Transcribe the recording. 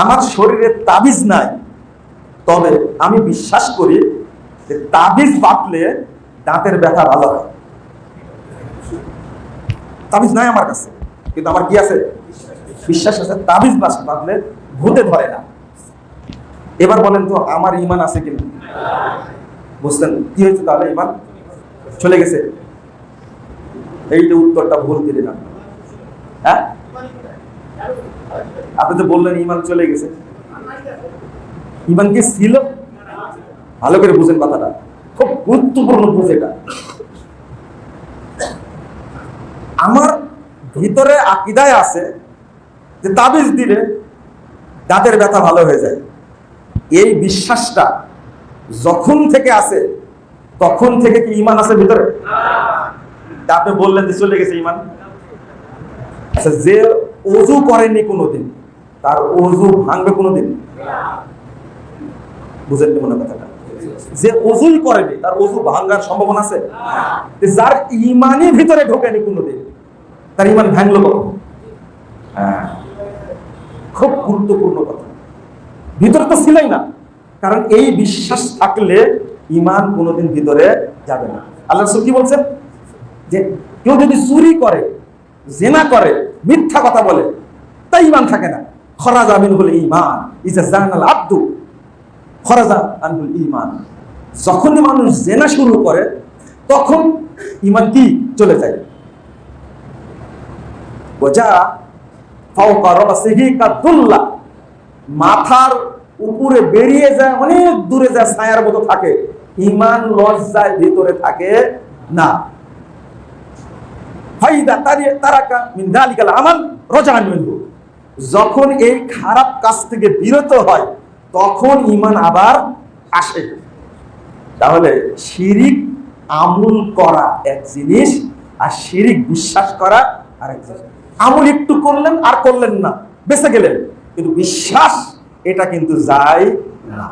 আমার শরীরে তাবিজ নাই, তবে আমি বিশ্বাস করি যে তাবিজ বাটলে দাঁতের ব্যথা ভালো হয়। তাবিজ নাই আমার কাছে, কিন্তু আমার কি আছে? বিশ্বাস আছে, তাবিজ বাঁধলে ভূতে ধরে না। এবার বলেন তো, আমার ইমান আছে কিনা বুঝতেন কি হয়েছে তাহলে ইমান চলে গেছে। এই যে উত্তরটা ভুল দিলেন আপনি। হ্যাঁ? আপনি তো বললেন ইমান চলে গেছে। ইমান কি ছিল? ভালো করে বুঝেন কথাটা। খুব গুরুত্বপূর্ণ বুঝে এটা। আমার ভিতরে আকিদায় আছে যে তাবিজ দিলে দাঁতের ব্যথা ভালো হয়ে যায়। এই বিশ্বাসটা যখন থেকে আছে, তখন থেকে কি ইমান আছে ভিতরে? আপনি বললেন যে চলে গেছে ইমান আচ্ছা যে অজু করেনি কোনোদিন। তার অজু ভাঙবে কোনোদিন? বুঝেন মনে কথাটা? যে অজুই করেনি, তার অজু ভাঙার সম্ভাবনা আছে? যার ইমানই ভিতরে ঢোকেনি কোনোদিন, তার ইমান ভাঙলো কখন? হ্যাঁ। খুব গুরুত্বপূর্ণ কথা। ভিতরে তো ছিলই না। কারণ এই বিশ্বাস থাকলে ইমান কোনোদিন ভিতরে যাবে না। আল্লাহ কি বলছেন? যে কেউ যদি চুরি করে, জেনা করে মিথ্যা কথা বলে, তাই ইমান থাকে না। খরাজা মিন হল ইমান ইজা জানাল আব্দু। খরাজা আনহুল ইমান যখনই মানুষ জেনা শুরু করে, তখন ইমান কি চলে যায়? ফাওকা মাথার উপরে বেরিয়ে যায়, অনেক দূরে যায়, ছায়ার মতো থাকে। ইমান লজ্জায় ভিতরে থাকে না। যখন এই খারাপ কাজ থেকে বিরত হয়, তখন ইমান আবার আসে। তাহলে শিরিক আমুল করা এক জিনিস, আর শিরিক বিশ্বাস করা আরেক জিনিস। আমুল একটু করলেন, আর করলেন না, বেঁচে গেলেন। কিন্তু বিশ্বাস, এটা কিন্তু যায় না।